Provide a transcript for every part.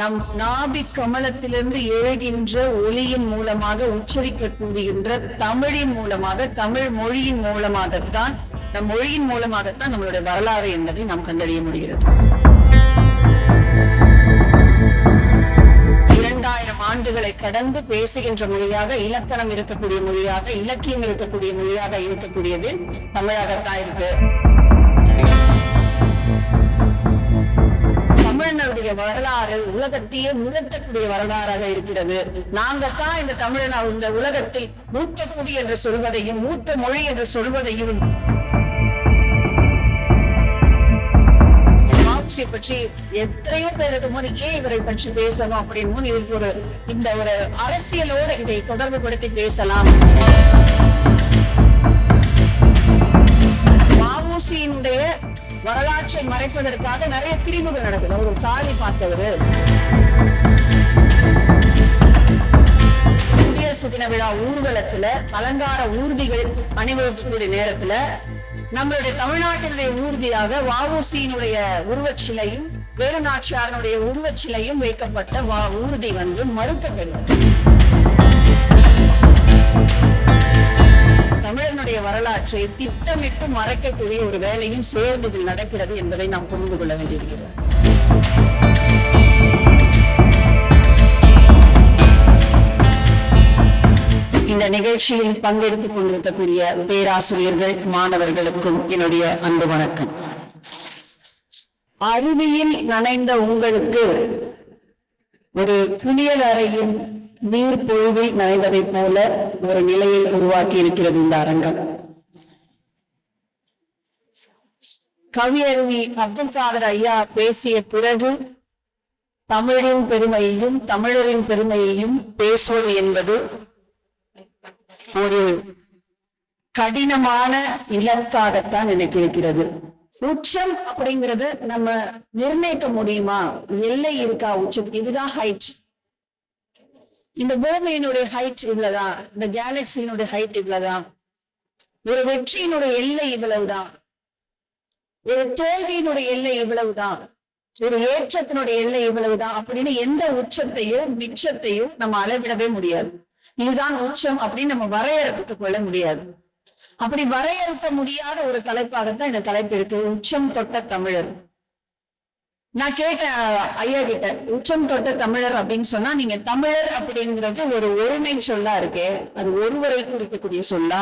நம் நாபி கமலத்திலிருந்து எழுகின்ற ஒளியின் மூலமாக உச்சரிக்கக்கூடிகின்ற தமிழின் மூலமாக தமிழ் மொழியின் மூலமாகத்தான் நம் மொழியின் மூலமாகத்தான் நம்மளுடைய வரலாறு என்பதை நாம் கண்டறிய முடிகிறது. இரண்டாயிரம் ஆண்டுகளை கடந்து பேசுகின்ற மொழியாக இலக்கணம் இருக்கக்கூடிய மொழியாக இலக்கியம் இருக்கக்கூடிய மொழியாக இருக்கக்கூடியது தமிழாகத்தான் இருக்கு. நம்முடைய வரலாறு உலகத்தையே முழத்தக்கூடிய வரலாறாக இருக்கிறது. நாங்கள் தான் இந்த தமிழன இந்த உலகத்தில் மூத்த குடி என்று சொல்வதையும் மூத்த மொழி என்று சொல்வதையும் மார்க்சியை பற்றி எத்தனையோ பேருக்கு முன் ஏன் இவரை பற்றி பேசணும் அப்படின்னு முன் ஒரு இந்த ஒரு அரசியலோடு இதை தொடர்பு படுத்தி பேசலாம். மறைப்பதற்காக நிறைய பிரிவுகள் நடக்குது. ஒரு சாதி பார்த்தவர். குடியரசு தின விழா ஊர்வலத்துல அலங்கார ஊர்திகள் அணிவகுக்கக்கூடிய நேரத்துல நம்மளுடைய தமிழ்நாட்டினுடைய ஊர்தியாக வஉசியினுடைய உருவச்சிலையும் வேலுநாச்சியாரனுடைய உருவச்சிலையும் வைக்கப்பட்ட வா ஊர்தி வந்து மறுக்கப்பட்டது தமிழனுடைய வரலாற்றை திட்டமிட்டு மறைக்கக்கூடிய ஒரு வேலையும் சேர்ந்து இதில் நடக்கிறது என்பதை நாம் புரிந்து கொள்ள வேண்டியிருக்கிறது. இந்த நிகழ்ச்சியில் பங்கெடுத்துக் கொண்டிருக்கக்கூடிய பேராசிரியர்கள் மாணவர்களுக்கும் என்னுடைய அன்பு வணக்கம். அருவியில் நனைந்த உங்களுக்கு ஒரு குளியல் அறையின் நீர் பொழுதில் நனைந்ததைப் போல ஒரு நிலையை உருவாக்கி இருக்கிறது இந்த அரங்கம். கவியருவி அப்துல் காதர் ஐயா பேசிய பிறகு தமிழின் பெருமையையும் தமிழரின் பெருமையையும் பேசுவது என்பது ஒரு கடினமான இலக்காகத்தான் எனக்கு இருக்கிறது உச்சம் அப்படிங்கறது நம்ம நிர்ணயிக்க முடியுமா? எல்லை இருக்கா உச்சம்? இதுதான் ஹைட் இந்த பூமியினுடைய ஹைட் இவ்வளவுதான். இந்த கேலக்சியினுடைய ஹைட் இவ்வளவுதான். ஒரு வெற்றியினுடைய எல்லை இவ்வளவுதான். ஒரு தோல்வியினுடைய எல்லை இவ்வளவுதான். ஒரு ஏற்றத்தினுடைய எல்லை இவ்வளவுதான். அப்படின்னு எந்த உச்சத்தையும் மிச்சத்தையும் நம்ம அளவிடவே முடியாது. இதுதான் உச்சம் அப்படின்னு நம்ம வரையறுத்துக் கொள்ள முடியாது. அப்படி வரையறுக்க முடியாத ஒரு தலைப்பாகத்தான் இந்த தலைப்பு இருக்கு. உச்சம் தொட்ட தமிழர். நான் கேட்டேன் ஐயா கிட்ட உச்சம் தொட்ட தமிழர் அப்படின்னு சொன்னா நீங்க தமிழர் அப்படிங்கிறது ஒரு ஒருமை சொல்லா இருக்கே அது ஒருவரை குறிக்கக்கூடிய சொல்லா.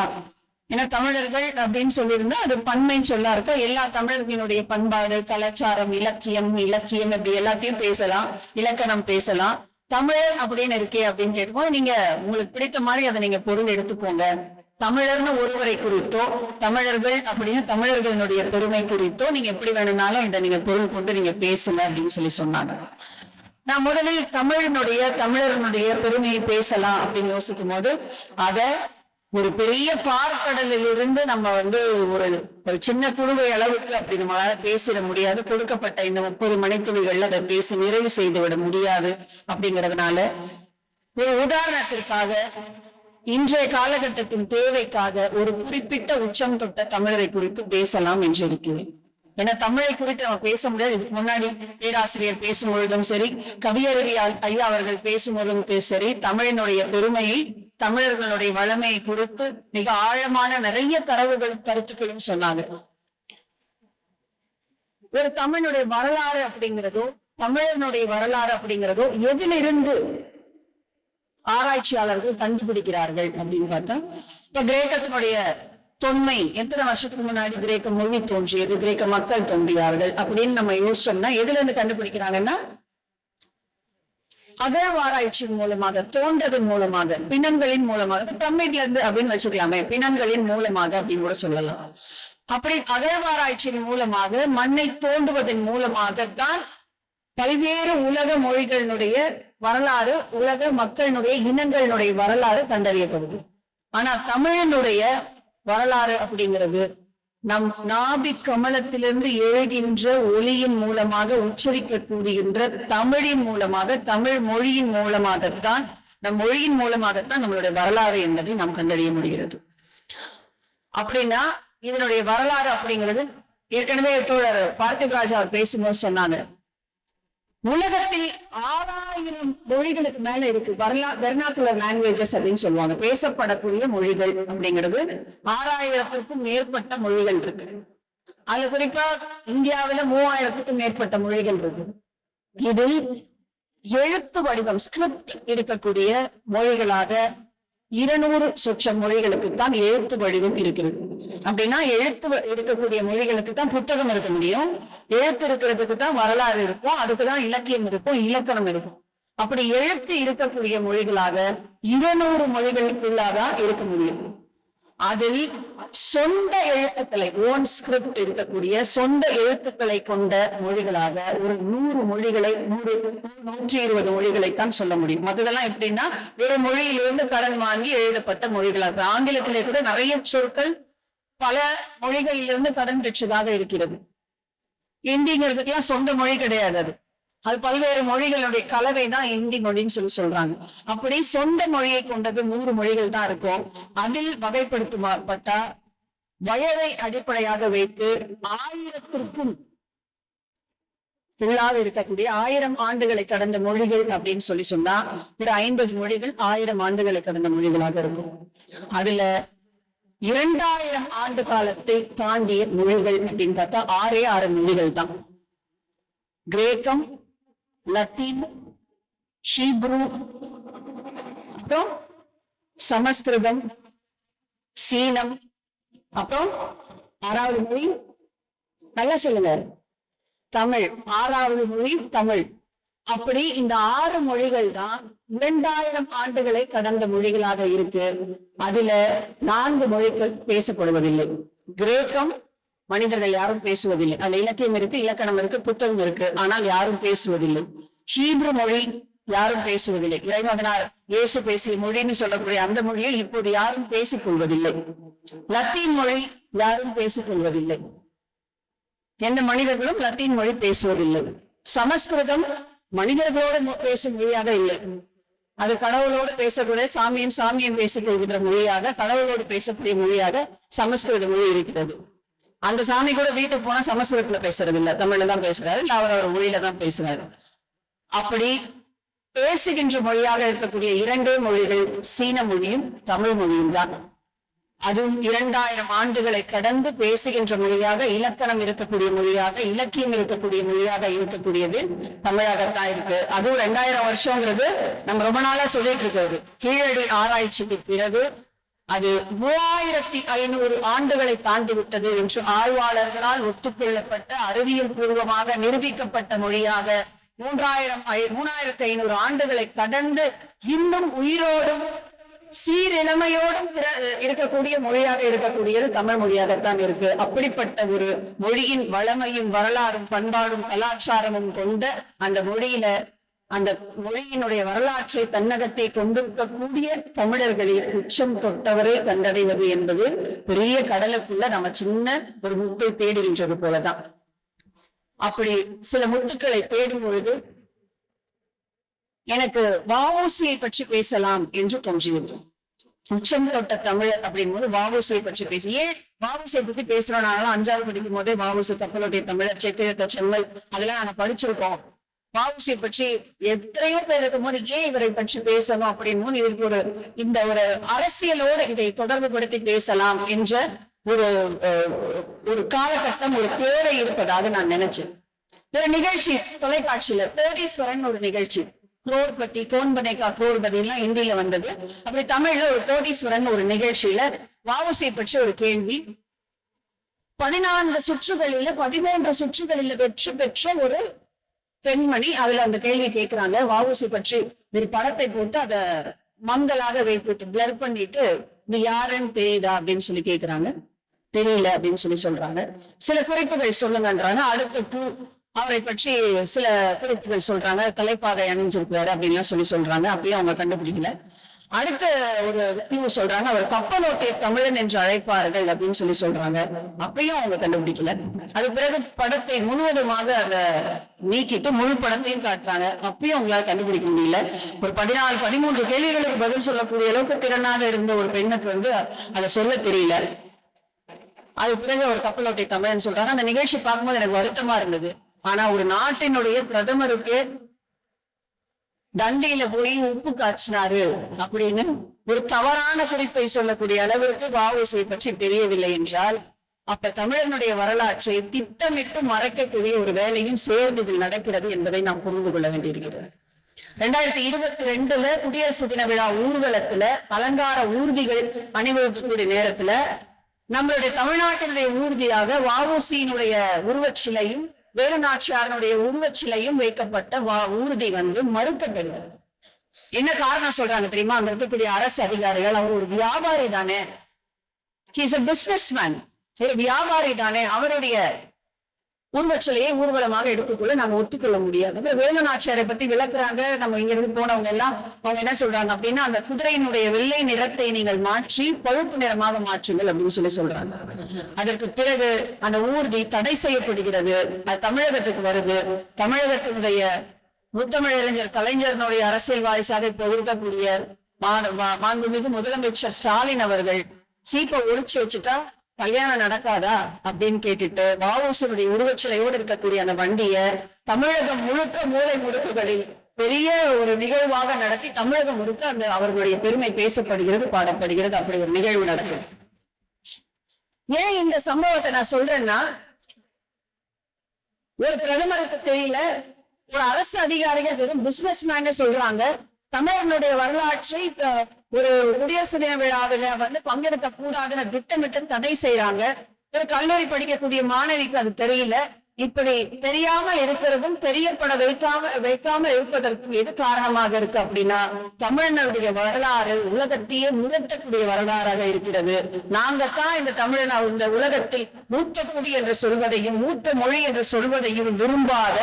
ஏன்னா தமிழர்கள் அப்படின்னு சொல்லியிருந்தா அது பன்மை சொல்லா இருக்கும் எல்லா தமிழர்களினுடைய பண்பாடு கலாச்சாரம் இலக்கியம் இலக்கியம் இப்படி எல்லாத்தையும் பேசலாம் இலக்கணம் பேசலாம். தமிழர் அப்படின்னு இருக்கே அப்படின்னு கேட்கும்போது நீங்க உங்களுக்கு பிடித்த மாதிரி அதை நீங்க பொருள் எடுத்துக்கோங்க. தமிழர்னு ஒருவரை குறித்தோ தமிழர்கள் அப்படின்னு தமிழர்களினுடைய பெருமை குறித்தோ நீங்க எப்படி வேணும்னாலும் இதை நீங்க பொருள் கொண்டு நீங்க பேசுங்க அப்படின்னு சொல்லி சொன்னாங்க. நான் முதலில் தமிழனுடைய தமிழர்களுடைய பெருமையை பேசலாம் அப்படின்னு யோசிக்கும் போது அத ஒரு பெரிய பார்க்கடலில் இருந்து நம்ம வந்து ஒரு ஒரு சின்ன குழுவை அளவுக்கு அப்படி நம்மளால பேசிட முடியாது. கொடுக்கப்பட்ட இந்த முப்பது மணித்துளிகள்ல அதை பேசி நிறைவு செய்து விட முடியாது அப்படிங்கறதுனால ஒரு உதாரணத்திற்காக இன்றைய காலகட்டத்தின் தேவைக்காக ஒரு குறிப்பிட்ட உச்சம் தொட்ட தமிழரை குறித்து பேசலாம் என்று இருக்கிறேன். ஏன்னா தமிழை குறித்து நம்ம பேச முடியாது. இதுக்கு முன்னாடி பேராசிரியர் பேசும்பொழுதும் சரி கவியருவி ஐயா அவர்கள் பேசும்போதும் சரி தமிழினுடைய பெருமையை தமிழர்களுடைய வளமையை குறித்து மிக ஆழமான நிறைய தரவுகளும் கருத்துக்களும் சொன்னாங்க. ஒரு தமிழுடைய வரலாறு அப்படிங்கிறதோ தமிழனுடைய வரலாறு அப்படிங்கிறதோ எதிலிருந்து ஆராய்ச்சியாளர்கள் கண்டுபிடிக்கிறார்கள் அப்படின்னு பார்த்தா இப்ப கிரேக்கத்தினுடைய தொன்மை எத்தனை வருஷத்துக்கு முன்னாடி கிரேக்க மொழி தோன்றியது கிரேக்க மக்கள் தோன்றியார்கள் அப்படின்னு நம்ம யோசிச்சோம்னா எதுல இருந்து கண்டுபிடிக்கிறாங்கன்னா அகழ்வாராய்ச்சியின் மூலமாக தோன்றதன் மூலமாக பிணங்களின் மூலமாக பிரமிட்ல இருந்து அப்படின்னு வச்சுக்கலாமே பிணங்களின் மூலமாக அப்படின்னு கூட சொல்லலாம். அப்படி அகழ்வாராய்ச்சியின் மூலமாக மண்ணை தோண்டுவதன் மூலமாகத்தான் பல்வேறு உலக மொழிகளினுடைய வரலாறு உலக மக்களினுடைய இனங்களினுடைய வரலாறு கண்டறியப்படுது. ஆனா தமிழனுடைய வரலாறு அப்படிங்கிறது நம் நாபி கமலத்திலிருந்து எழுகின்ற ஒளியின் மூலமாக உச்சரிக்கக்கூடிகின்ற தமிழின் மூலமாக தமிழ் மொழியின் மூலமாகத்தான் நம் மொழியின் மூலமாகத்தான் நம்மளுடைய வரலாறு என்பதை நாம் கண்டறிய முடிகிறது. அப்படின்னா இதனுடைய வரலாறு அப்படிங்கிறது ஏற்கனவே தோழர் பார்த்திபராஜ் அவர் பேசும்போது சொன்னாங்க. உலகத்தில் ஆறாயிரம் மொழிகளுக்கு மேல இருக்கு. வெர்னாக்குலர் லாங்குவேஜஸ் அப்படின்னு சொல்லுவாங்க. பேசப்படக்கூடிய மொழிகள் அப்படிங்கிறது ஆறாயிரத்திற்கும் மேற்பட்ட மொழிகள் இருக்கு. அது குறிப்பா இந்தியாவில மூவாயிரத்துக்கும் மேற்பட்ட மொழிகள் இருக்கு. இதில் எழுத்து வடிவம் ஸ்கிரிப்ட் இருக்கக்கூடிய மொழிகளாக இருநூறு சொச்ச மொழிகளுக்கு தான் எழுத்து வடிவம் இருக்கிறது. அப்படின்னா எழுத்து இருக்கக்கூடிய மொழிகளுக்கு தான் புத்தகம் இருக்க முடியும். எழுத்து இருக்கிறதுக்கு தான் வரலாறு இருக்கும். அதுக்குதான் இலக்கியம் இருக்கும் இலக்கணம் இருக்கும். அப்படி எழுத்து இருக்கக்கூடிய மொழிகளாக இருநூறு மொழிகளுக்குள்ளாதான் இருக்க முடியும். அதில் சொந்த எழுத்துக்களை ஓன் ஸ்கிரிப்ட் இருக்கக்கூடிய சொந்த எழுத்துக்களை கொண்ட மொழிகளாக ஒரு நூறு மொழிகளை நூறு நூற்றி இருபது மொழிகளை தான் சொல்ல முடியும். மற்றதெல்லாம் எப்படின்னா வேறு மொழியிலிருந்து கடன் வாங்கி எழுதப்பட்ட மொழிகளாக. ஆங்கிலத்திலே கூட நிறைய சொற்கள் பல மொழிகளிலிருந்து கடன் பெற்றதாக இருக்கிறது. இந்திங்கிறதுக்கெல்லாம் சொந்த மொழி கிடையாது அது. அது பல்வேறு மொழிகளுடைய கலவை தான் ஹிந்தி மொழின்னு சொல்லி சொல்றாங்க. அப்படி சொந்த மொழியை கொண்டது நூறு மொழிகள் தான் இருக்கும். அதில் வகைப்படுத்தப்பட்ட வயதை அடிப்படையாக வைத்து ஆயிரத்திற்கும் உள்ளாக இருக்கக்கூடிய ஆயிரம் ஆண்டுகளை கடந்த மொழிகள் அப்படின்னு சொல்லி சொன்னா ஒரு ஐம்பது மொழிகள் ஆயிரம் ஆண்டுகளை கடந்த மொழிகளாக இருக்கும். அதுல இரண்டாயிரம் ஆண்டு காலத்தை தாண்டிய மொழிகள் அப்படின்னு பார்த்தா ஆறே ஆறு மொழிகள் தான். கிரேக்கம் லத்தீன் ஹீப்ரு அப்புறம் சமஸ்கிருதம் சீனம் அப்புறம் ஆறாவது மொழி நல்லா சொல்லுங்க. தமிழ் ஆறாவது மொழி தமிழ். அப்படி இந்த ஆறு மொழிகள் தான் இரண்டாயிரம் ஆண்டுகளை கடந்த மொழிகளாக இருக்கு. அதுல நான்கு மொழிகள் பேசப்படுவதில்லை. கிரேக்கம் மனிதர்கள் யாரும் பேசுவதில்லை. அந்த இலக்கியம் இருக்கு இலக்கணம் இருக்கு புத்தகம் இருக்கு. ஆனால் யாரும் பேசுவதில்லை. ஹீப்ரு மொழி யாரும் பேசுவதில்லை. இறைமகனார் இயேசு பேசிய மொழின்னு சொல்லக்கூடிய அந்த மொழியை இப்போது யாரும் பேசிக் கொள்வதில்லை லத்தீன் மொழி யாரும் பேசிக் கொள்வதில்லை எந்த மனிதர்களும் லத்தீன் மொழி பேசுவதில்லை. சமஸ்கிருதம் மனிதர்களோடு பேசும் மொழியாக இல்லை. அது கடவுளோடு பேசக்கூடிய சாமியும் சாமியும் பேசிக்கொள்கின்ற மொழியாக கடவுளோடு பேசக்கூடிய மொழியாக சமஸ்கிருத மொழி இருக்கிறது. அந்த சாமி கூட வீட்டுக்கு போனா சமஸ்கிருதத்துல பேசுறது இல்ல தமிழ்ல தான் பேசுறாரு. இல்ல அவரோட மொழியில தான் பேசுறாரு. அப்படி பேசுகின்ற மொழியாக இருக்கக்கூடிய இரண்டே மொழிகள் சீன மொழியும் தமிழ் மொழியும் தான். அதுவும் இரண்டாயிரம் ஆண்டுகளை கடந்து பேசுகின்ற மொழியாக இலக்கணம் இருக்கக்கூடிய மொழியாக இலக்கியம் இருக்கக்கூடிய மொழியாக இருக்கக்கூடியது தமிழாகத்தான் இருக்கு. அதுவும் ரெண்டாயிரம் வருஷங்கிறது நம்ம ரொம்ப நாளா சொல்லிட்டு இருக்கிறது. கீழடி ஆராய்ச்சிக்கு பிறகு அது மூவாயிரத்தி ஐநூறு ஆண்டுகளை தாண்டி விட்டது என்று ஆய்வாளர்களால் ஒத்துக்கொள்ளப்பட்ட அறிவியல் பூர்வமாக நிரூபிக்கப்பட்ட மொழியாக மூன்றாயிரம் மூணாயிரத்தி ஐநூறு ஆண்டுகளை கடந்து இன்னும் உயிரோடும் சீரிழமையோடும் இருக்கக்கூடிய மொழியாக இருக்கக்கூடியது தமிழ் மொழியாகத்தான் இருக்கு. அப்படிப்பட்ட ஒரு மொழியின் வளமையும் வரலாறும் பண்பாடும் கலாச்சாரமும் கொண்ட அந்த மொழியில அந்த மொழியினுடைய வரலாற்றை தன்னகத்தை கொண்டிருக்கக்கூடிய தமிழர்களில் உச்சம் தொட்டவரை கண்டடைவது என்பது பெரிய கடலுக்குள்ள நம்ம சின்ன ஒரு முட்டை தேடுகின்றது போலதான். அப்படி சில முத்துக்களை தேடும் பொழுது எனக்கு வஉசியை பற்றி பேசலாம் என்று தோன்றியது. உச்சம் தொட்ட தமிழர் அப்படிங்கும்போது வஉசியை பற்றி பேசி ஏன் வஉசியை பத்தி பேசுறோம்? அஞ்சாவது படிக்கும் போதே வஉசி கப்பலோட்டிய தமிழர் செட்டியத்த செம்மல் அதெல்லாம் நாங்க படிச்சிருக்கோம். வஉசியை பற்றி எத்தனையோ பேர் இருக்கும்போது ஏன் இவரை பற்றி பேசணும் அப்படின்னு போது இதற்கு ஒரு இந்த ஒரு அரசியலோடு இதை தொடர்பு படுத்தி பேசலாம் என்ற ஒரு ஒரு காலகட்டம் ஒரு தேவை இருப்பதாக நான் நினைச்சேன். ஒரு நிகழ்ச்சி தொலைக்காட்சியில கோடீஸ்வரன் ஒரு நிகழ்ச்சி. குரோர்பதி கோன்பனேகா குரோர்பதி எல்லாம் இந்தியில வந்தது. அப்படி தமிழ்ல ஒரு கோடீஸ்வரன் ஒரு நிகழ்ச்சியில வாவுசை பற்றி ஒரு கேள்வி. பதினான்கு சுற்றுகளில பதிமூன்று சுற்றுகளில வெற்றி பெற்ற ஒரு பெண்மணி அதுல அந்த கேள்வி கேட்கிறாங்க வாவுசி பற்றி ஒரு படத்தை போட்டு அத மங்களாக வைத்துட்டு பிளர் பண்ணிட்டு இது யாருன்னு தெரியுதா? அப்படின்னு சொல்லி கேக்குறாங்க. தெரியல அப்படின்னு சொல்லி சொல்றாங்க. சில குறிப்புகள் சொல்லுங்கன்றாங்க. அடுத்த பூ அவரை பற்றி சில குறிப்புகள் சொல்றாங்க. தலைப்பாகை அணிஞ்சிருக்கிறாரு அப்படின்லாம் சொல்லி சொல்றாங்க. அப்படியே அவங்க கண்டுபிடிக்கல. அடுத்த ஒரு இவங்க சொல்றாங்க. அவர் கப்பலோட்டிய தமிழன் என்று அழைப்பார்கள் அப்படின்னு சொல்லி சொல்றாங்க. அப்பயும் அவங்க கண்டுபிடிக்கல. அது பிறகு படத்தை முழுவதுமாக அதை நீக்கிட்டு முழு படத்தையும் காட்டுறாங்க. அப்பயும் அவங்களால கண்டுபிடிக்க முடியல. ஒரு பதினாலு பதிமூன்று கேள்விகளுக்கு பதில் சொல்லக்கூடிய அளவுக்கு திறனாக இருந்த ஒரு பெண்ணுக்கு வந்து அதை சொல்ல தெரியல. அது பிறகு ஒரு கப்பலோட்டை தமிழன் சொல்றாங்க அந்த நிகழ்ச்சி பார்க்கும்போது எனக்கு வருத்தமா இருந்தது. ஆனா ஒரு நாட்டினுடைய பிரதமருக்கு தண்டையில போய் உப்பு காய்ச்சினாரு அப்படின்னு ஒரு தவறான குறிப்பை சொல்லக்கூடிய அளவிற்கு வாவுசை பற்றி தெரியவில்லை என்றால் அப்ப தமிழனுடைய வரலாற்றை திட்டமிட்டு மறைக்கக்கூடிய ஒரு வேலையும் சேர்ந்து இதில் நடக்கிறது என்பதை நாம் புரிந்து கொள்ள வேண்டியிருக்கிறது. ரெண்டாயிரத்தி இருபத்தி ரெண்டுல குடியரசு தின விழா ஊர்வலத்துல அலங்கார ஊர்திகள் அணிவகுக்கக்கூடிய நேரத்துல நம்மளுடைய தமிழ்நாட்டினுடைய ஊர்தியாக வஉசியினுடைய உருவச்சிலையும் வேலுநாச்சியாரனுடைய உருவச்சிலையும் வைக்கப்பட்ட வா ஊர்தி வந்து மறுக்கப்படுகிறது என்ன காரணம் சொல்றாங்க தெரியுமா? அங்க இருக்கக்கூடிய அரசு அதிகாரிகள் அவர் ஒரு வியாபாரி தானே. ஹீஸ் அ பிசினஸ் மேன் ஒரு வியாபாரி தானே. அவருடைய உருவச்சிலையை ஊர்வலமாக எடுத்துக்கொள்ள நாங்க ஒத்துக்கொள்ள முடியாது. அப்புறம் வேலுநாச்சியாரை பத்தி விளக்குறாங்க. நம்ம இங்க இருந்து போனவங்க எல்லாம் அவங்க என்ன சொல்றாங்க அப்படின்னா அந்த குதிரையினுடைய வெள்ளை நிறத்தை நீங்கள் மாற்றி பழுப்பு நிறமாக மாற்றுங்கள் அப்படின்னு சொல்லி சொல்றாங்க. அதற்கு பிறகு அந்த ஊர்தி தடை செய்யப்படுகிறது. அது தமிழகத்துக்கு வருது. தமிழகத்தினுடைய முத்தமிழறிஞர் கலைஞரனுடைய அரசியல் வாரிசாக இப்ப இருக்கக்கூடிய மாண்புமிகு முதலமைச்சர் ஸ்டாலின் அவர்கள் சீப்பை ஒழிச்சு வச்சுட்டா கல்யாணம் நடக்காதா அப்படின்னு கேட்டுட்டு வாவூசனுடைய உருவச்சிலையோடு இருக்கக்கூடிய அந்த வண்டிய தமிழகம் முழுக்க மூளை முடுக்குகளில் பெரிய ஒரு நிகழ்வாக நடத்தி தமிழகம் முழுக்க அந்த அவர்களுடைய பெருமை பேசப்படுகிறது பாடப்படுகிறது. அப்படி ஒரு நிகழ்வு நடக்குது. ஏன் இந்த சம்பவத்தை நான் சொல்றேன்னா ஒரு பிரதமருக்கு தெரியல ஒரு அரசு அதிகாரிகள் வெறும் பிசினஸ் மேன் சொல்றாங்க. தமிழனுடைய வரலாற்றை ஒரு குடியரசு தின விழாவில வந்து பங்கெடுக்க கூடாதுன்னு திட்டமிட்டு தடை செய்யறாங்க ஒரு கல்லூரி படிக்கக்கூடிய மாணவிக்கு அது தெரியல. இப்படி தெரியாம இருக்கிறதும் தெரியப்பட வைக்காம வைக்காம இருப்பதற்கும் எது காரணமாக இருக்கு அப்படின்னா தமிழனுடைய வரலாறு உலகத்தையே முரட்டக்கூடிய வரலாறாக இருக்கிறது. நாங்க தான் இந்த தமிழன இந்த உலகத்தில் மூத்த குடி என்று சொல்வதையும் மூத்த மொழி என்று சொல்வதையும் விரும்பாத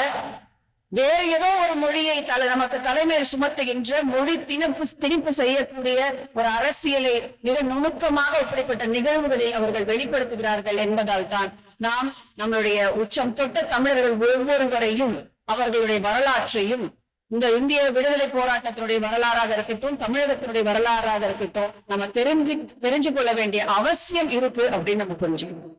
வேறு ஏதோ ஒரு மொழியை தலை நமக்கு தலைமையில் சுமத்துகின்ற மொழி திணிப்பு திணிப்பு செய்யக்கூடிய ஒரு அரசியலை மிக நுணுக்கமாக இப்படிப்பட்ட நிகழ்வுகளை அவர்கள் வெளிப்படுத்துகிறார்கள் என்பதால் தான் நாம் நம்மளுடைய உச்சம் தொட்ட தமிழர்கள் ஒவ்வொருவரையும் அவர்களுடைய வரலாற்றையும் இந்த இந்திய விடுதலை போராட்டத்தினுடைய வரலாறாக இருக்கட்டும் தமிழகத்தினுடைய வரலாறாக இருக்கட்டும் நம்ம தெரிஞ்சு தெரிஞ்சு கொள்ள வேண்டிய அவசியம் இருக்கு அப்படின்னு நம்ம புரிஞ்சுக்கணும்.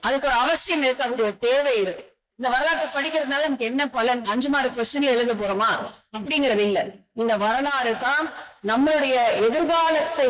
அதுக்கு ஒரு அவசியம் இருக்கு ஒரு தேவை இருக்கு. இந்த வரலாற்றை படிக்கிறதுனால நமக்கு என்ன பலன்? அஞ்சு மார்க் கொஸ்டின் எழுத போறோமா? அப்படிங்கறது இல்ல. இந்த வரலாறு தான் நம்மளுடைய எதிர்காலத்தை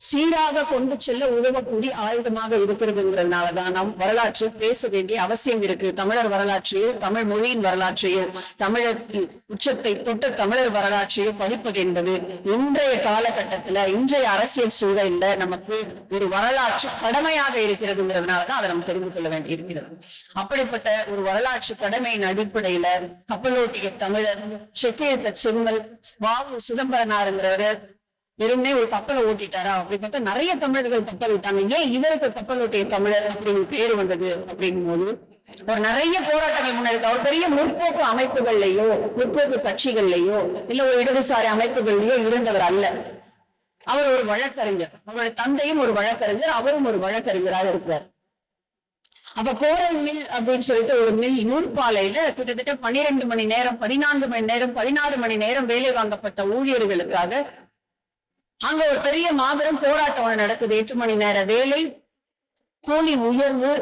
சீராக கொண்டு செல்ல உதவக்கூடிய ஆயுதமாக இருக்கிறதுங்கிறதுனாலதான் நாம் வரலாற்று பேச வேண்டிய அவசியம் இருக்கு. தமிழர் வரலாற்றையும் தமிழ் மொழியின் வரலாற்றையும் தமிழத்தில் உச்சத்தை தொட்ட தமிழர் வரலாற்றையும் படிப்பது என்பது இன்றைய காலகட்டத்துல இன்றைய அரசியல் சூழல்ல நமக்கு ஒரு வரலாற்று கடமையாக இருக்கிறதுங்கிறதுனாலதான் அதை நம்ம தெரிந்து கொள்ள வேண்டி இருக்கிறது அப்படிப்பட்ட ஒரு வரலாற்று கடமையின் அடிப்படையில கப்பலோட்டிய தமிழர் செக்கியத்த செம்மல் வாவு சிதம்பரனாருங்கிறவர் வெறுமனே ஒரு கப்பலை ஓட்டிட்டாரா? அப்படின்னு பார்த்தா நிறைய தமிழர்கள் கப்பல் விட்டாங்க. ஏன் இவருக்கு கப்பல் ஓட்டிய தமிழர் அப்படின்னு பேர் வந்தது அப்படிங்கும் போது ஒரு நிறைய போராட்டங்கள் முன்னெடுத்து அவர் பெரிய முற்போக்கு அமைப்புகள்லயோ முற்போக்கு கட்சிகள்லயோ இல்ல ஒரு இடதுசாரி அமைப்புகள்லயோ இருந்தவர் அல்ல. அவர் ஒரு வழக்கறிஞர். அவருடைய தந்தையும் ஒரு வழக்கறிஞர் அவரும் ஒரு வழக்கறிஞராக இருக்கிறார் அப்ப கோரல் மில் அப்படின்னு சொல்லிட்டு ஒரு மில் நூற்பாலையில கிட்டத்தட்ட பன்னிரெண்டு மணி நேரம் பதினான்கு மணி நேரம் பதினாறு மணி நேரம் வேலை வாங்கப்பட்ட ஊழியர்களுக்காக அங்க ஒரு பெரிய மாபெரும் போராட்டம் ஒன்று நடக்குது. எட்டு மணி நேர வேலை கூலி உயர்வு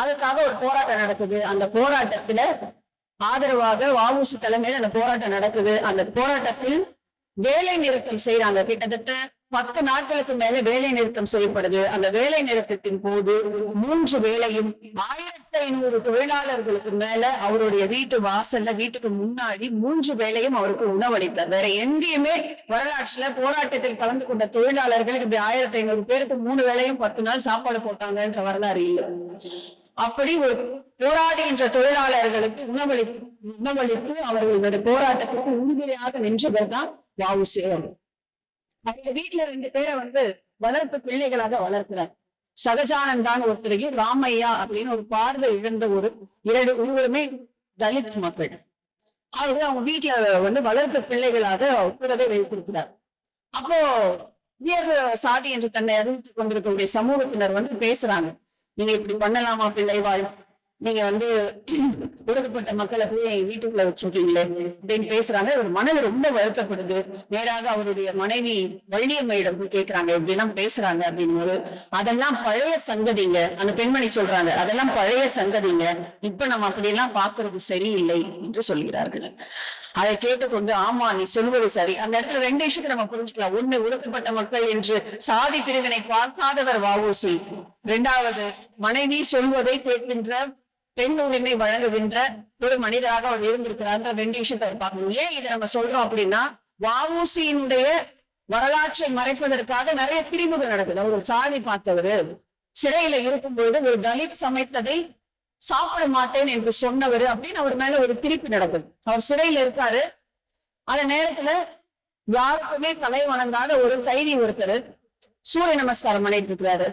அதுக்காக ஒரு போராட்டம் நடக்குது. அந்த போராட்டத்துல ஆதரவாக வஉசி தலைமையில் அந்த போராட்டம் நடக்குது. அந்த போராட்டத்தில் வேலை நிறுத்தம் செய்யறாங்க கிட்டத்தட்ட பத்து நாட்களுக்கு மேல வேலை நிறுத்தம் செய்யப்படுது. அந்த வேலை நிறுத்தத்தின் போது மூன்று வேலையும் ஆயிரத்தி ஐநூறு தொழிலாளர்களுக்கு மேல அவருடைய வீட்டு வாசல்ல வீட்டுக்கு முன்னாடி மூன்று வேலையும் அவருக்கு உணவளித்தார். வேற எங்கேயுமே வரலாற்றுல போராட்டத்தில் கலந்து கொண்ட தொழிலாளர்களுக்கு இப்படி ஆயிரத்தி ஐநூறு பேருக்கு மூணு வேலையும் பத்து நாள் சாப்பாடு போட்டாங்கன்ற வரலாறு இல்லை. அப்படி ஒரு போராடுகின்ற தொழிலாளர்களுக்கு உணவளிப்பு உணவளித்து அவர்களுடைய போராட்டத்துக்கு உறுதுணையாக நின்றவர் தான் வாவுசி அவர்கள். அவங்க வீட்டுல ரெண்டு பேரை வந்து வளர்ப்பு பிள்ளைகளாக வளர்க்கிறார். சகஜானந்தான் ஒருத்தரையும் ராமையா அப்படின்னு ஒரு பார்வை இழந்த ஒரு இரண்டு இருவருமே தலித் மக்கள். அவங்க அவங்க வீட்டுல வந்து வளர்ப்பு பிள்ளைகளாக கூடவே வைத்திருக்கிறார். அப்போ உயர் சாதி என்று தன்னை அறிவித்துக் கொண்டிருக்கக்கூடிய சமூகத்தினர் வந்து பேசுறாங்க. நீங்க இப்படி பண்ணலாமா பிள்ளை வாழ் நீங்க வந்து ஒடுக்கப்பட்ட மக்களை போய் வீட்டுக்குள்ள வச்சிருக்கீங்களே அப்படின்னு பேசுறாங்க. ஒரு மனது ரொம்ப வருத்தப்படுது. நேராக அவருடைய மனைவி வள்ளியம்மையிடம் போய் கேட்கிறாங்க இப்படிலாம் பேசுறாங்க அப்படின்னு போது அதெல்லாம் பழைய சங்கதிங்க. அந்த பெண்மணி சொல்றாங்க அதெல்லாம் பழைய சங்கதிங்க. இப்ப நம்ம அப்படியெல்லாம் பாக்குறது சரியில்லை என்று சொல்கிறார்கள். அதை கேட்டுக்கொண்டு ஆமா நீ சொல்வது சரி. அந்த இடத்துல ரெண்டு விஷயத்தை நம்ம புரிஞ்சுக்கலாம். ஒண்ணு ஒடுக்கப்பட்ட மக்கள் என்று சாதி பிரிவினை பார்க்காதவர் வாவூசி இரண்டாவது மனைவி சொல்வதை கேட்கின்ற பெண் உரிமை வழங்குகின்ற ஒரு மனிதராக அவர் இருந்திருக்கிறார் ரெண்டு விஷயத்தை அவர் பார்க்கணும். ஏன் இதை நம்ம சொல்றோம் அப்படின்னா வவுசியினுடைய வரலாற்றை மறைப்பதற்காக நிறைய பிரிவுகள் நடக்குது. அவர் சாதி பார்த்தவரு சிறையில இருக்கும்போது ஒரு தலித் சமைத்ததை சாப்பிட மாட்டேன் என்று சொன்னவர் அப்படின்னு அவர் மேல ஒரு திருப்பி நடக்குது. அவர் சிறையில இருக்காரு. அந்த நேரத்துல யாருக்குமே தலை வணங்காத ஒரு கைதி ஒருத்தர் சூரிய நமஸ்காரம் பண்ணிட்டு இருக்கிறாரு.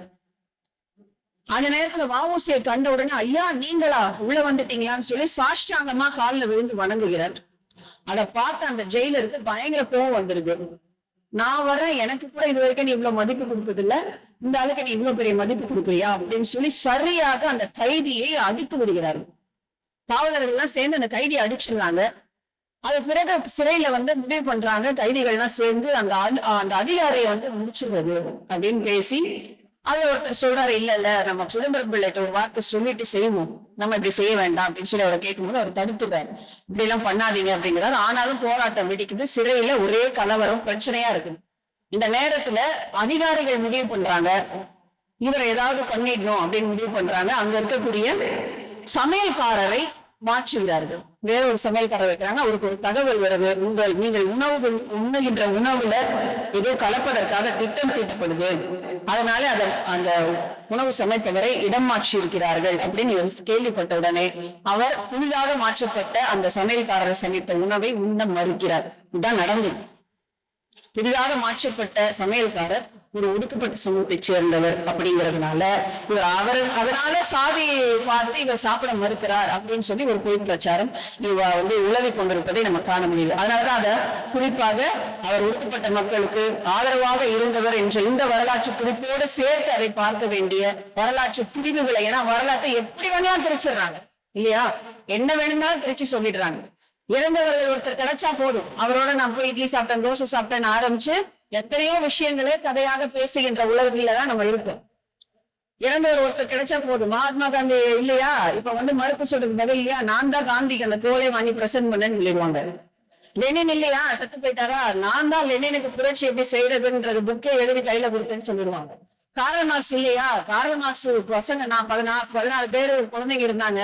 அந்த நேரத்துல வாவூசியை கண்ட உடனே ஐயா நீங்களா? உள்ள வந்துட்டீங்களான்னு சொல்லி சாஷ்டாங்கமா காலில் விழுந்து வணங்குகிறார். அதை பார்த்து அந்த ஜெயிலருக்கு பயங்கர கோவம் வந்துருது. நான் வரேன் எனக்கு கூட இது வரைக்கும் நீ இவ்வளவு மதிப்பு கொடுத்தது இல்ல இந்த அளவுக்கு நீ இவ்வளவு பெரிய மதிப்பு கொடுக்குறியா? அப்படின்னு சொல்லி சரியாக அந்த கைதியை அடித்து விடுகிறார். காவலர்கள் எல்லாம் சேர்ந்து அந்த கைதியை அடிச்சிடுறாங்க. அது பிறகு சிறையில வந்து முடிவு பண்றாங்க. கைதிகள்லாம் சேர்ந்து அந்த அந்த அதிகாரியை வந்து முடிச்சிடுறது அப்படின்னு பேசி அது ஒருத்தர் சொல்றாரு இல்ல இல்ல நம்ம சிதம்பரம் பிள்ளைகிட்ட ஒரு வார்த்தை சொல்லிட்டு செய்வோம். நம்ம இப்படி செய்ய வேண்டாம் அப்படின்னு சொல்லி அவரை கேட்கும்போது அவர் தடுத்துறாரு இப்படி எல்லாம் பண்ணாதீங்க அப்படிங்கிறாரு. ஆனாலும் போராட்டம் வெடிக்குது. சிறையில ஒரே கலவரம் பிரச்சனையா இருக்குது. இந்த நேரத்துல அதிகாரிகள் முடிவு பண்றாங்க. இவரை ஏதாவது பண்ணிடணும் அப்படின்னு முடிவு பண்றாங்க. அங்க இருக்கக்கூடிய சமையல்காரரை மாற்றுகிறார்கள். வேற ஒரு சமையல்காரர் வைக்கிறாங்க. அவருக்கு ஒரு தகவல் வருது. உங்கள் நீங்கள் உணவு உண்ணுகின்ற உணவுல ஏதோ கலப்பதற்காக திட்டம் தீட்டப்படுது. அதனால அத அந்த உணவு சமைப்பவரை இடம் மாற்றி இருக்கிறார்கள் அப்படின்னு கேள்விப்பட்ட உடனே அவர் புதிதாக மாற்றப்பட்ட அந்த சமையல்காரர் சமைத்த உணவை உண்ண மறுக்கிறார். இதுதான் நடந்தது. புதிதாக மாற்றப்பட்ட சமையல்காரர் ஒரு ஒடுக்கப்பட்ட சமூகத்தை சேர்ந்தவர் அப்படிங்கிறதுனால இவர் அவர் அதனால சாதி பார்த்து இவர் சாப்பிட மறுக்கிறார் அப்படின்னு சொல்லி ஒரு பொய் பிரச்சாரம் இவ வந்து உழவி கொண்டிருப்பதை நம்ம காண முடியுது. அதனாலதான் அத குறிப்பாக அவர் ஒடுக்கப்பட்ட மக்களுக்கு ஆதரவாக இருந்தவர் என்ற இந்த வரலாற்று குறிப்போடு சேர்த்து அதை பார்க்க வேண்டிய வரலாற்று பிரிவுகளை ஏன்னா வரலாற்றை எப்படி வேணாலும் திரிச்சிடுறாங்க இல்லையா? என்ன வேணும்னாலும் திரிச்சு சொல்லிடுறாங்க. இறந்தவர்கள் ஒருத்தர் கிடைச்சா போதும். அவரோட நான் போய் இட்லி சாப்பிட்டேன் தோசை சாப்பிட்டேன்னு ஆரம்பிச்சு எத்தனையோ விஷயங்களே கதையாக பேசுகின்ற உலகத்துல தான் நம்ம இருக்கோம் இறந்தவர் ஒருத்தர் கிடைச்சா போதும். மகாத்மா காந்தி இல்லையா? இப்ப வந்து மறுப்பு சொல்றது பதில் இல்லையா? நான் தான் காந்திக்கு அந்த கோலை வாங்கி பிரசன்ட் பண்ணேன்னு சொல்லிடுவாங்க. லெனின் இல்லையா? செத்து போயிட்டாரா? நான் தான் லெனினுக்கு புரட்சி எப்படி செய்யறதுன்றது புக்கே எழுதி கையில கொடுத்தேன்னு சொல்லிடுவாங்க. காரல் மார்க்ஸ் இல்லையா? காரல் மார்க்ஸ் பசங்க நான் பதினா பதினாலு பேர் குழந்தைங்க இருந்தாங்க.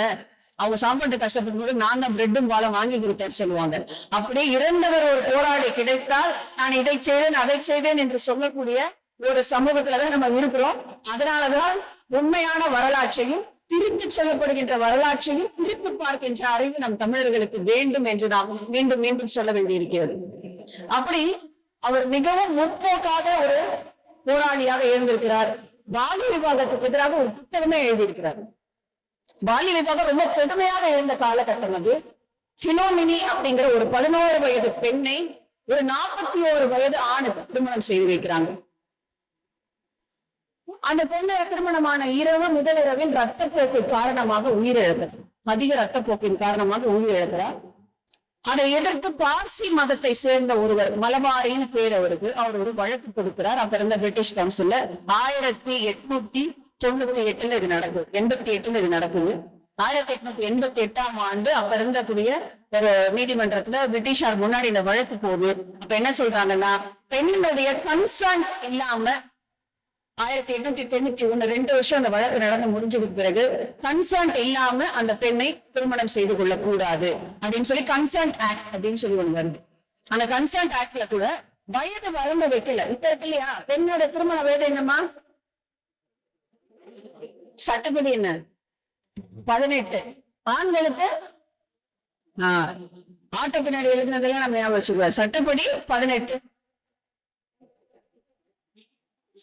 அவங்க சாப்பாட்டு கஷ்டப்படும் போது நான் தான் பிரெட்டும் பாலம் வாங்கி கொடுத்தேன் சொல்லுவாங்க. அப்படியே இறந்தவர் ஒரு போராடி கிடைத்தால் நான் இதை செய்தேன் அதை செய்தேன் என்று சொல்லக்கூடிய ஒரு சமூகத்துலதான் நம்ம இருக்கிறோம். அதனாலதான் உண்மையான வரலாற்றையும் பிரித்து சொல்லப்படுகின்ற வரலாற்றையும் பிரித்து பார்க்கின்ற அறிவு நம் தமிழர்களுக்கு வேண்டும் என்று நாம் மீண்டும் மீண்டும் சொல்ல வேண்டியிருக்கிறது. அப்படி அவர் மிகவும் முற்போக்காக ஒரு போராளியாக இருந்திருக்கிறார் பாலிய விவாதத்துக்கு எதிராக ஒரு புத்தகமே எழுதியிருக்கிறார். பாலியலுக்காக ரொம்ப பெருமையாக இருந்த காலகட்டம் அது. சினோமினி அப்படிங்கிற ஒரு பதினோரு வயது பெண்ணை ஒரு நாற்பத்தி ஓரு வயது ஆணுக்கு திருமணம் செய்து வைக்கிறாங்க. அந்த பொண்ணு திருமணமான இரவு முதல் இரவில் ரத்தப்போக்கு காரணமாக உயிரிழந்தது. அதிக ரத்தப்போக்கின் காரணமாக உயிரிழக்கிறார். அதை எதிர்த்து பார்சி மதத்தை சேர்ந்த ஒருவர் மலபாரின்னு பேர் அவருக்கு. அவர் ஒரு வழக்கு கொடுக்கிறார். அப்ப இருந்த பிரிட்டிஷ் கவுன்சில்ல ஆயிரத்தி எட்நூத்தி தொண்ணூத்தி எட்டுல இது நடக்குது. எண்பத்தி எட்டுல இது நடக்குது. ஆயிரத்தி எட்நூத்தி எண்பத்தி எட்டாம் ஆண்டு அப்ப இருந்தக்கூடிய ஒரு நீதிமன்றத்துல பிரிட்டிஷார் முன்னாடி இந்த வழக்கு போகுது. அப்ப என்ன சொல்றாங்கன்னா பெண்களுடைய கன்சர்ன் இல்லாம ஆயிரத்தி எண்ணூத்தி தொண்ணூத்தி ஒண்ணு ரெண்டு வருஷம் அந்த வழக்கு நடந்து முடிஞ்சதுக்கு பிறகு கன்சர்ன்ட் இல்லாம அந்த பெண்ணை திருமணம் செய்து கொள்ள கூடாது அப்படின்னு சொல்லி கன்சர்ன் ஆக்ட் அப்படின்னு சொல்லி ஒண்ணு வருது. அந்த கன்சர்ன் ஆக்ட்ல கூட வயது வரம்பு வைக்கல. இப்ப இருக்கு இல்லையா? பெண்ணோட திருமண வயது என்னமா சட்டப்படி என்ன? பதினெட்டு. ஆண்களுக்கு ஆஹ் பின்னாடி எழுதினதெல்லாம் நம்ம ஞாபகம் வச்சுக்குவோம் சட்டப்படி பதினெட்டு.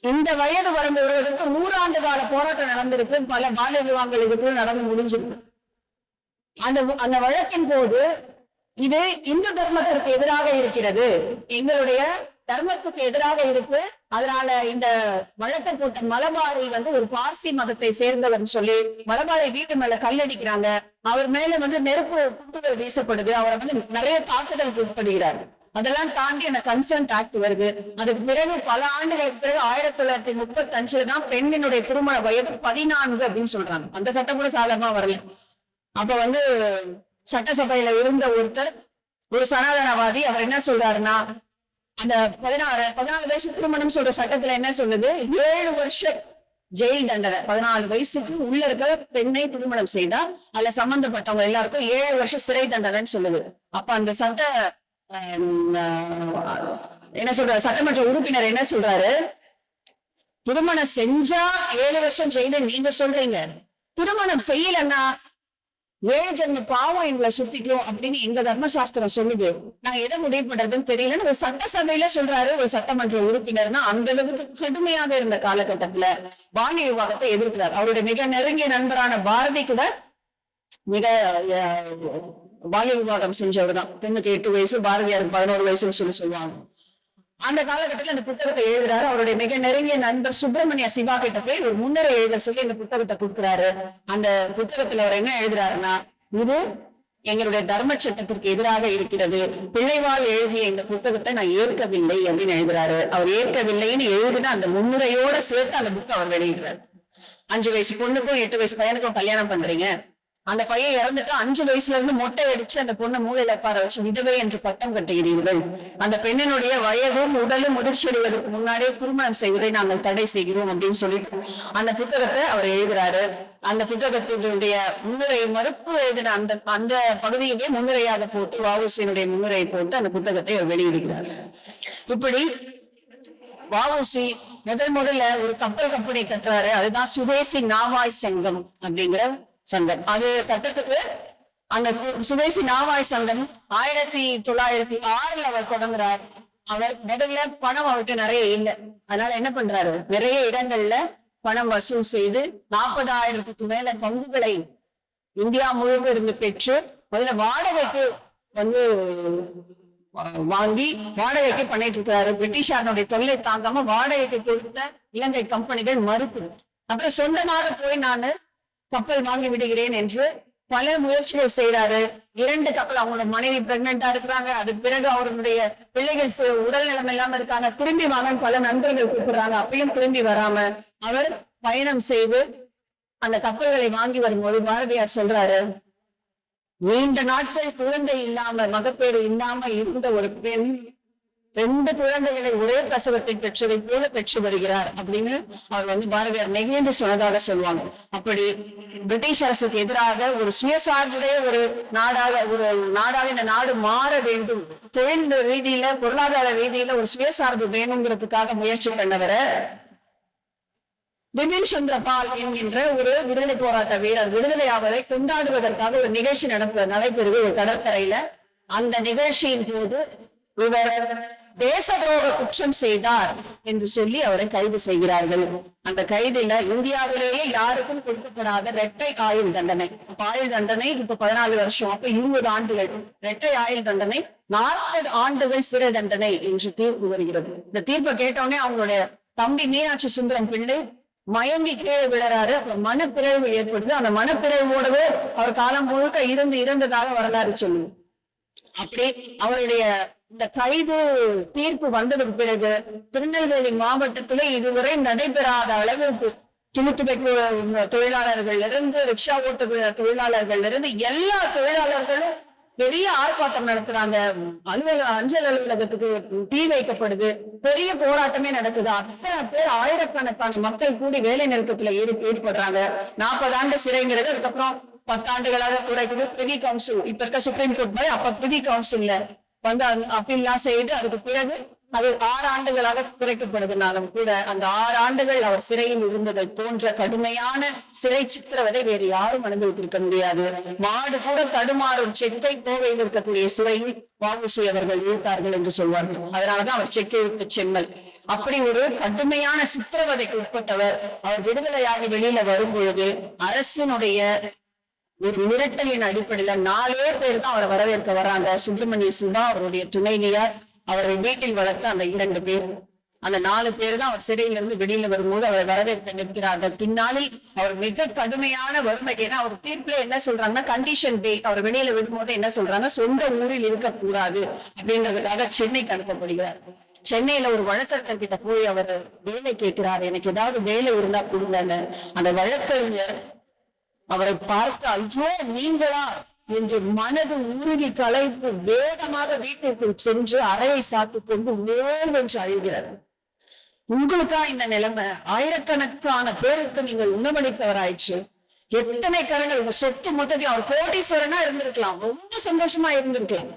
இந்த வயது வரம்பு வருவதற்கு நூறாண்டு கால போராட்டம் நடந்திருக்கு. பல பால விவாகங்கள் இதுக்கு நடந்து முடிஞ்சிருக்கு. அந்த அந்த வழக்கின் போது இது இந்து தர்மத்திற்கு எதிராக இருக்கிறது. எங்களுடைய தர்மத்துக்கு எதிராக இருக்கு. அதனால இந்த வழக்கை போட்ட மலபாரி வந்து ஒரு பார்சி மதத்தை சேர்ந்தவர்னு சொல்லி மலபாரி வீட்டு மேல கல்லடிக்கிறாங்க அவர் மேல வந்து நெருப்பு குண்டுகள் வீசப்படுது. அவரை வந்து நிறைய தாக்குதலுக்கு உட்படுகிறார். அதெல்லாம் தாண்டி அந்த கன்சர்ன் ஆக்ட் வருது. அதுக்கு பிறகு பல ஆண்டுகளுக்கு பிறகு ஆயிரத்தி தொள்ளாயிரத்தி முப்பத்தி அஞ்சுல தான் பெண்ணினுடைய திருமண வயது பதினான்கு அப்படின்னு சொல்றாங்க. அந்த சட்டம் கூட சாதகமா வரல. அப்ப வந்து சட்டசபையில இருந்த ஒருத்தர் ஒரு சனாதனவாதி அவர் என்ன சொல்றாருன்னா அந்த பதினாறு பதினாலு வயசு திருமணம் சொல்ற சட்டத்துல என்ன சொல்லுது? ஏழு வருஷம் ஜெயில் தண்டனை. பதினாலு வயசுக்கு உள்ள இருக்கிற பெண்ணை திருமணம் செய்தா அதுல சம்பந்தப்பட்டவங்க எல்லாருக்கும் ஏழு வருஷம் சிறை தண்டனைன்னு சொல்லுது. அப்ப அந்த சட்ட என்ன சொல்றாரு சட்டமன்ற உறுப்பினர் என்ன சொல்றாரு? திருமணம் செஞ்சா ஏழு வருஷம் ஜெயில நீங்க சொல்றீங்க. திருமணம் செய்யலன்னா ஏழு ஜென்ம பாவம் எங்களை சுத்திக்கும் அப்படின்னு எங்க தர்மசாஸ்திரம் சொல்லுது. நான் எதை முடிவு பண்றதுன்னு தெரியலன்னு ஒரு சட்டசபையில சொல்றாரு. ஒரு சட்டமன்ற உறுப்பினர்னா அந்த அளவுக்கு கடுமையாக இருந்த காலகட்டத்துல பாணி விவாதத்தை எதிர்க்கிறார். அவருடைய மிக நெருங்கிய நண்பரான பாரதி கூட மிக பாலிய விவாதம் செஞ்சவர் தான் பெண்ணுக்கு எட்டு வயசு பாரதியாருக்கு பதினோரு வயசுன்னு சொல்லி சொல்லுவாங்க. அந்த காலகட்டத்துல அந்த புத்தகத்தை எழுதுறாரு. அவருடைய மிக நெருங்கிய நண்பர் சுப்பிரமணிய சிவா கிட்ட போய் ஒரு முன்னரை எழுத சொல்லி இந்த புத்தகத்தை கொடுக்குறாரு. அந்த புத்தகத்துல அவர் என்ன எழுதுறாருன்னா இது எங்களுடைய தர்ம சட்டத்திற்கு எதிராக இருக்கிறது. பிள்ளைவாள் எழுதிய இந்த புத்தகத்தை நான் ஏற்கவில்லை அப்படின்னு எழுதுறாரு. அவர் ஏற்கவில்லைன்னு எழுதின அந்த முன்னுரையோட சேர்த்து அந்த புக்கை அவர் வெளியிடுறாரு. அஞ்சு வயசு பொண்ணுக்கும் எட்டு வயசு பையனுக்கும் கல்யாணம் பண்றீங்க. அந்த பையன் இறந்துட்டு அஞ்சு வயசுல இருந்து மொட்டை அடிச்சு அந்த பொண்ணை மூளையில உட்கார வச்சு விதவை என்று பட்டம் கட்டுகிறீர்கள். அந்த பெண்ணினுடைய வயதும் உடலும் முதிர்ச்சி அடைவதற்கு முன்னாடியே திருமணம் செய்வதை நாங்கள் தடை செய்கிறோம் அப்படின்னு சொல்லிட்டு அந்த புத்தகத்தை அவர் எழுதுறாரு. அந்த புத்தகத்தினுடைய முன்னுரை மறுப்பு எழுதின அந்த அந்த பகுதியிலே முன்னுரையாக போட்டு வாவுசியினுடைய முன்னுரையை போட்டு அந்த புத்தகத்தை அவர் வெளியிடுகிறார். இப்படி வாவுசி முதல் முதல்ல ஒரு கப்பல் கம்பெனி கட்டுறாரு. அதுதான் சுதேசி நாவாய் சங்கம் அப்படிங்கிற சங்கம். அது கட்டத்துக்கு அந்த சுதேசி நாவாய் சங்கம் ஆயிரத்தி தொள்ளாயிரத்தி ஆறுல அவர் தொடங்குறார். அவர் முதல்ல பணம் அவர்கிட்ட நிறைய இல்லை. அதனால என்ன பண்றாரு? நிறைய இடங்கள்ல பணம் வசூல் செய்து நாற்பதாயிரத்துக்கு மேல பங்குகளை இந்தியா முழுவதும் இருந்து பெற்று முதல்ல வாடகைக்கு வந்து வாங்கி வாடகைக்கு பண்ணிட்டு இருக்காரு. பிரிட்டிஷாருடைய தொல்லை தாங்காம வாடகைக்கு கொடுத்த இலங்கை கம்பெனிகள் மறுப்பு. அப்புறம் சொந்தமாக போய் நானு கப்பல் வாங்கி விடுகிறேன் என்று பல முயற்சிகள் செய்யறாரு இரண்டு கப்பல் அவங்களோட மனைவி பிரெக்னண்டா இருக்கிறாங்க. அதுக்கு பிறகு அவருடைய பிள்ளைகள் உடல் நிலம் இல்லாம இருக்காங்க. திரும்பி வாங்க பல நண்பர்கள் கூப்பிடுறாங்க. அப்பயும் திரும்பி வராம அவர் பயணம் செய்து அந்த கப்பல்களை வாங்கி வரும்போது பாரதியார் சொல்றாரு நீண்ட நாட்கள் குழந்தை இல்லாம மகப்பேறு இல்லாம இருந்த ஒரு பெண் ரெண்டு குழந்தைகளை ஒரே பிரசவத்தை பெற்றதை போல பெற்று வருகிறார் அப்படின்னு அவர் வந்து பாரதியார் நெகிழ்ந்து சொன்னதாக சொல்லுவாங்க. அப்படி பிரிட்டிஷ் அரசுக்கு எதிராக ஒரு சுயசார்புடைய ஒரு நாடாக ஒரு நாடாக இந்த நாடு மாற வேண்டும். தொழில் ரீதியில பொருளாதார ரீதியில ஒரு சுயசார்பு வேணுங்கிறதுக்காக முயற்சி பண்ணவரை பிபின் சந்திர பால் என்கின்ற ஒரு விடுதலை போராட்ட வீரர் விடுதலை ஆவதை கொண்டாடுவதற்காக ஒரு நிகழ்ச்சி நடப்பு நடைபெறுது ஒரு கடற்கரையில. அந்த நிகழ்ச்சியின் போது இவர் தேச துரோக குற்றம் செய்தார் என்று சொல்லி அவரை கைது செய்கிறார்கள். அந்த கைதில இந்தியாவிலேயே யாருக்கும் கொடுக்கப்படாத இரட்டை ஆயுள் தண்டனை. ஆயுள் தண்டனை இப்ப பதினாலு வருஷம். அப்ப இருபது ஆண்டுகள். இரட்டை ஆயுள் தண்டனை நாற்பது ஆண்டுகள் சிறை தண்டனை என்று தீர்ப்பு வருகிறது. இந்த தீர்ப்பை கேட்டவுடனே அவங்களுடைய தம்பி மீனாட்சி சுந்தரம் பிள்ளை மயங்கி கீழே விழறாரு. அப்புறம் மனப்பிறழ்வு ஏற்படுது. அந்த மனப்பிறழ்வோடவே அவர் காலம் முழுக்க இருந்து இறந்ததாக வரலாறு சொல்லுவோம் அப்படி அவருடைய இந்த கைது தீர்ப்பு வந்ததுக்கு பிறகு திருநெல்வேலி மாவட்டத்துல இதுவரை நடைபெறாத அளவுக்கு துணித்துவைக்கு தொழிலாளர்கள் இருந்து ரிக்ஷா ஓட்டு தொழிலாளர்கள் இருந்து எல்லா தொழிலாளர்களும் பெரிய ஆர்ப்பாட்டம் நடத்துறாங்க. அலுவலக அஞ்சல் அலுவலகத்துக்கு தீ வைக்கப்படுது. பெரிய போராட்டமே நடக்குது. அத்தனை பேர் ஆயிரக்கணக்கான மக்கள் கூடி வேலை நிறுத்தத்துல ஈடுபடுறாங்க. நாற்பது ஆண்டு சிறைங்கிறது அதுக்கப்புறம் பத்தாண்டுகளாக குறைக்குது. பிரிவி கவுன்சில் இப்ப இருக்க சுப்ரீம் கோர்ட் போய் அப்ப பிரிவி கவுன்சில்ல வந்து அப்பீல்லாம் செய்து அதுக்கு பிறகு அது ஆறு ஆண்டுகளாக குறைக்கப்படுதுனாலும் கூட அந்த ஆறு ஆண்டுகள் அவர் சிறையில் இருந்ததை போன்ற கடுமையான சிறை சித்திரவதை வேறு யாரும் அனுபவித்திருக்க முடியாது. மாடு கூட தடுமாறும் செக்கை கோவையில் இருக்கக்கூடிய சிறையில் வாவுசி அவர்கள் இழுத்தார்கள் என்று சொல்வார்கள். அதனாலதான் அவர் செக்கை இழுத்த செம்மல். அப்படி ஒரு கடுமையான சித்திரவதைக்கு உட்பட்டவர் அவர் விடுதலையாகி வெளியில வரும் பொழுது அரசினுடைய ஒரு மிரட்டலின் அடிப்படையில நாலே பேர் தான் அவரை வரவேற்க வர்றாங்க. சுப்பிரமணிய சிவா அவருடைய துணைவியார் அவரை வீட்டில் வளர்த்த அந்த இரண்டு பேர். அந்த நாலு பேர் தான் அவர் சிறையிலிருந்து வெளியில வரும்போது அவரை வரவேற்க நிற்கிறார்கள் பின்னாளில் அவர் மிக கடுமையான வறுமை. ஏன்னா அவர் தீர்ப்புல என்ன சொல்றாங்கன்னா கண்டிஷன் பே அவர் வெளியில விடும்போது என்ன சொல்றாங்க சொந்த ஊரில் இருக்கக்கூடாது அப்படின்றதுக்காக சென்னைக்கு அனுப்பப்படுகிறார். சென்னையில ஒரு வழக்கறிஞர் கிட்ட போய் அவர் வேலை கேட்கிறார். எனக்கு ஏதாவது வேலை இருந்தா கொடுங்க அந்த வழக்கறிஞர் அவரை பார்த்து ஐயோ நீங்களா? என்று மனது உருகி கலைத்து வேகமாக வீட்டிற்குள் சென்று அறையை சாத்து கொண்டு வேவென்று அழுகிறார் உங்களுக்கா இந்த நிலைமை? ஆயிரக்கணக்கான பேருக்கு நீங்கள் உணவளித்தவராயிற்று எத்தனை கரங்கள்? சொத்து மொத்தத்தையும் அவர் கோடீஸ்வரனா இருந்திருக்கலாம். ரொம்ப சந்தோஷமா இருந்திருக்கலாம்.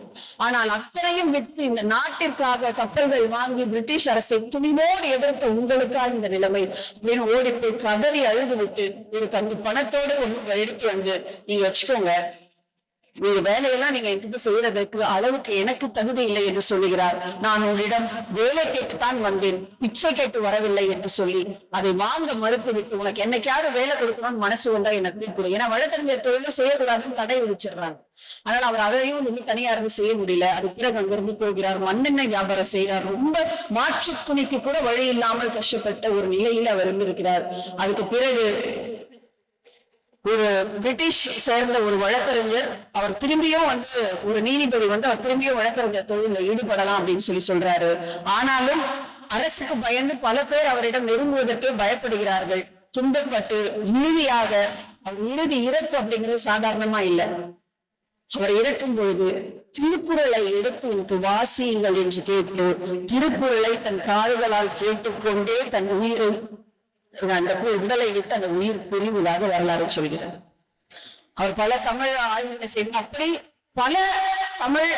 ஆனால் அத்தனையும் விட்டு இந்த நாட்டிற்காக கப்பல்கள் வாங்கி பிரிட்டிஷ் அரசை துணிவோடு எதிர்த்த உங்களுக்கா இந்த நிலைமை. அப்படின்னு ஓடி போய் கதறி அழுது விட்டு ஒரு அந்த பணத்தோடு எடுத்து வந்து நீங்க வச்சுக்கோங்க. நீங்க வேலையெல்லாம் நீங்க என்கிட்ட செய்யறதற்கு அளவுக்கு எனக்கு தகுதி இல்லை என்று சொல்லுகிறார். நான் உன்னிடம் வேலை கேட்டுத்தான் வந்தேன். பிச்சை கேட்டு வரவில்லை என்று சொல்லி அதை வாங்க மறுத்து விட்டு உனக்கு என்னைக்காவது வேலை கொடுக்கணும்னு மனசு வந்தா எனக்கு கூப்பிடும் ஏன்னா வழக்கறிஞர் தொழிலும் செய்யக்கூடாதுன்னு தடை விதிச்சிடுறாங்க. ஆனால் அவர் அதையும் வந்து தனியா இருந்து செய்ய முடியல. அது பிறகு அங்கிருந்து போகிறார். மண்ணெண்ணெய் வியாபாரம் செய்கிறார். ரொம்ப மாற்று துணிக்கு கூட வழி இல்லாமல் கஷ்டப்பட்ட ஒரு நிலையில் அவர் இருந்திருக்கிறார். அதுக்கு பிறகு ஒரு பிரிட்டிஷ் சேர்ந்த ஒரு வழக்கறிஞர் அவர் திரும்பியும் வந்து ஒரு நீதிபதி வந்து அவர் திரும்பியும் வழக்கறிஞர் தொழில ஈடுபடலாம் அப்படின்னு சொல்லி சொல்றாரு. ஆனாலும் அரசுக்கு பயந்து பல பேர் அவரிடம் நெருங்குவதற்கே பயப்படுகிறார்கள். துன்பப்பட்டு இறுதியாக அவர் இறுதி இறப்பு அப்படிங்கிறது சாதாரணமா இல்லை. அவர் இறக்கும் பொழுது திருக்குறளை எடுத்து எனக்கு வாசியுங்கள் என்று கேட்டு திருக்குறளை தன் காதுகளால் கேட்டுக்கொண்டே தன் உயிரை அந்த உடலை விட்டு அந்த உயிர் பிரிவுதாக வரலாறு சொல்கிறது. அவர் பல தமிழ் ஆய்வுகளை செய்யணும் அப்படி பல தமிழ்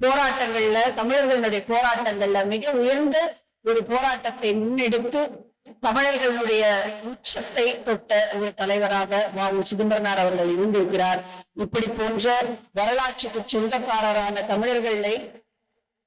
போராட்டங்கள்ல தமிழர்களுடைய போராட்டங்கள்ல மிக உயர்ந்த ஒரு போராட்டத்தை முன்னெடுத்து தமிழர்களுடைய உச்சத்தை தொட்ட ஒரு தலைவராக மா. உ. சிதம்பரனார் அவர்கள் இருந்திருக்கிறார். இப்படி போன்ற வரலாற்றுக்கு சொந்தக்காரரான தமிழர்களை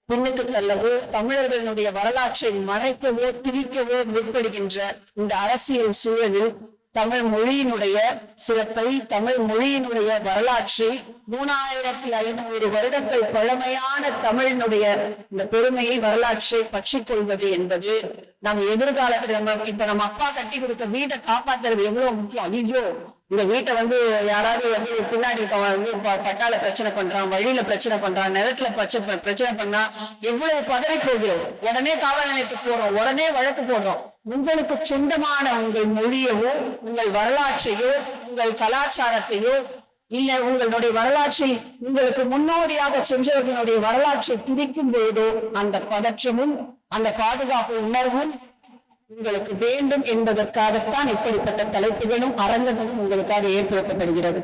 பின்னுக்கு தள்ளவோ தமிழர்களுடைய வரலாற்றை மறைக்கவோ திரிக்கவோ முற்படுகின்ற இந்த அரசியல் சூழலில் தமிழ் மொழியினுடைய சிறப்பை தமிழ் மொழியினுடைய வரலாற்றை மூணாயிரத்தி ஐநூறு வருடங்கள் பழமையான தமிழினுடைய இந்த பெருமையை வரலாற்றை பற்றி கொள்வது என்பது நம் எதிர்காலத்துல நம்ம இப்ப நம்ம அப்பா கட்டி கொடுத்த வீட்டை காப்பாத்துறது எவ்வளவு முக்கியம்? ஐயோ! இந்த வீட்டை வந்து யாராவது வந்து பின்னாடி இருக்கவன் வந்து ப- பட்டால பிரச்சனை பண்றான் வழியில பிரச்சனை பண்றான் நிலத்துல பிரச்சனை பிரச்சனை பண்ணா எவ்வளவு பதறி போகிறோம். உடனே காவல் நிலையத்துக்கு போறோம். உடனே வழக்கு போடுறோம். உங்களுக்கு சொந்தமான உங்கள் மொழியவோ உங்கள் வரலாற்றையோ உங்கள் கலாச்சாரத்தையோ இல்ல உங்களுடைய வரலாற்றில் உங்களுக்கு முன்னோடியாக சென்றவர்களுடைய வரலாற்றை திரிக்கும் போதோ அந்த பதற்றமும் அந்த பாதுகாப்பு உணர்வும் உங்களுக்கு வேண்டும் என்பதற்காகத்தான் இப்படிப்பட்ட தலைப்புகளும் அரங்கங்களும் உங்களுக்காக ஏற்படுத்தப்படுகிறது.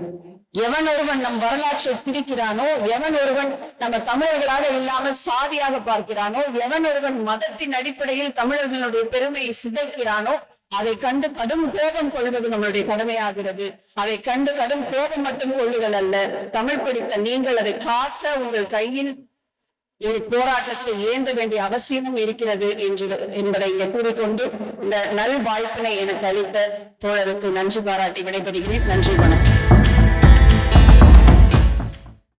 எவன் ஒருவன் நம் வரலாற்றை பிரிக்கிறானோ எவன் ஒருவன் நம்ம தமிழர்களாக இல்லாமல் சாதியாக பார்க்கிறானோ எவன் ஒருவன் மதத்தின் அடிப்படையில் தமிழர்களுடைய பெருமையை சிதைக்கிறானோ அதை கண்டு கடும் கோபம் கொள்வது நம்மளுடைய கடமையாகிறது. அதை கண்டு கடும் கோபம் மட்டும் கொள்ளுதல் அல்ல. தமிழ் படித்த நீங்கள் அதை காத்த உங்கள் கையில் ஒரு போராட்டத்தை ஏந்த வேண்டிய அவசியமும் இருக்கிறது என்று என்பதை இங்கே கூறிக்கொண்டு இந்த நல் வாய்ப்பினை எனக்கு அளித்த தோழருக்கு நன்றி பாராட்டி விடைபெறுகிறேன். நன்றி வணக்கம்.